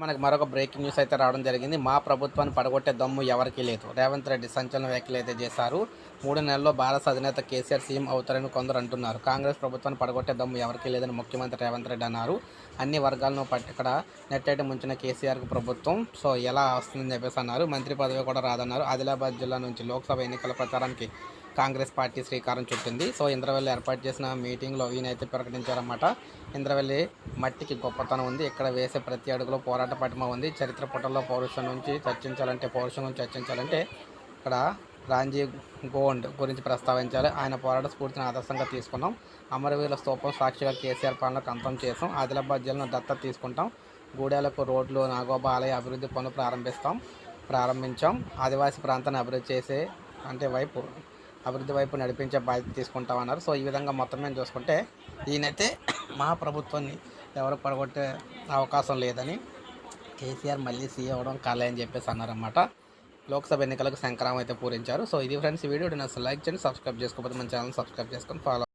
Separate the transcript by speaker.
Speaker 1: మనకు మరొక breaking news అయితే రావడం జరిగింది. మా ప్రభుత్వాన్ని పడగొట్టే దమ్ము ఎవరికీ లేదు. రేవంత్ రెడ్డి సంచలన వ్యాఖ్యలు అయితే చేశారు. మూడు నెలల్లో భారత అధినేత కేసీఆర్ సీఎం అవుతారని కొందరు అంటున్నారు. కాంగ్రెస్ ప్రభుత్వాన్ని పడగొట్టే దమ్ము ఎవరికీ లేదని ముఖ్యమంత్రి రేవంత్ రెడ్డి అన్నారు. అన్ని వర్గాలను పట్టి ఇక్కడ నెట్టేట ముంచిన కేసీఆర్కు ప్రభుత్వం. సో ఎలా వస్తుందని చెప్పేసి అన్నారు. మంత్రి పదవి కూడా రాదన్నారు. ఆదిలాబాద్ జిల్లా నుంచి లోక్సభ ఎన్నికల ప్రచారానికి కాంగ్రెస్ పార్టీ శ్రీకారం చుట్టింది. సో ఇంద్రవెల్లి ఏర్పాటు చేసిన మీటింగ్లో ఈయనైతే ప్రకటించారన్నమాట. ఇంద్రవెల్లి మట్టికి గొప్పతనం ఉంది. ఇక్కడ వేసే ప్రతి అడుగులో పోరాట పటిమ ఉంది. చరిత్ర పుటల్లో పౌరుషం నుంచి చర్చించాలంటే పౌరుషం నుంచి చర్చించాలంటే ఇక్కడ రాంజీ గోండ్ గురించి ప్రస్తావించాలి ఆయన పోరాట స్ఫూర్తిని ఆదర్శంగా తీసుకున్నాం. అమరవీరుల స్తూపం సాక్షిగా కేసీఆర్ పాలనకు అంతం చేసాం. ఆదిలాబాద్ జిల్లాను దత్తత తీసుకుంటాం. గూడెలకు రోడ్లు నాగోబా ఆలయ అభివృద్ధి పనులు ప్రారంభిస్తాం ప్రారంభించాం. ఆదివాసీ ప్రాంతాన్ని అభివృద్ధి చేసే అంటే వైపు అభివృద్ధి వైపు నడిపించే బాధ్యత తీసుకుంటామన్నారు. సో ఈ విధంగా మొత్తం మేము చూసుకుంటే ఈయనైతే మా ప్రభుత్వాన్ని ఎవరు పడగొట్టే అవకాశం లేదని కేసీఆర్ మళ్ళీ సీఎం అవడం కాలే అని చెప్పేసి అన్నారన్నమాట. లోక్సభ ఎన్నికలకు సంక్రామం అయితే పూరించారు. సో ఇది ఫ్రెండ్స్ వీడియో నేను లైక్ చేయండి సబ్స్క్రైబ్ చేసుకోకపోతే మన ఛానల్ సబ్స్క్రైబ్ చేసుకొని ఫాలో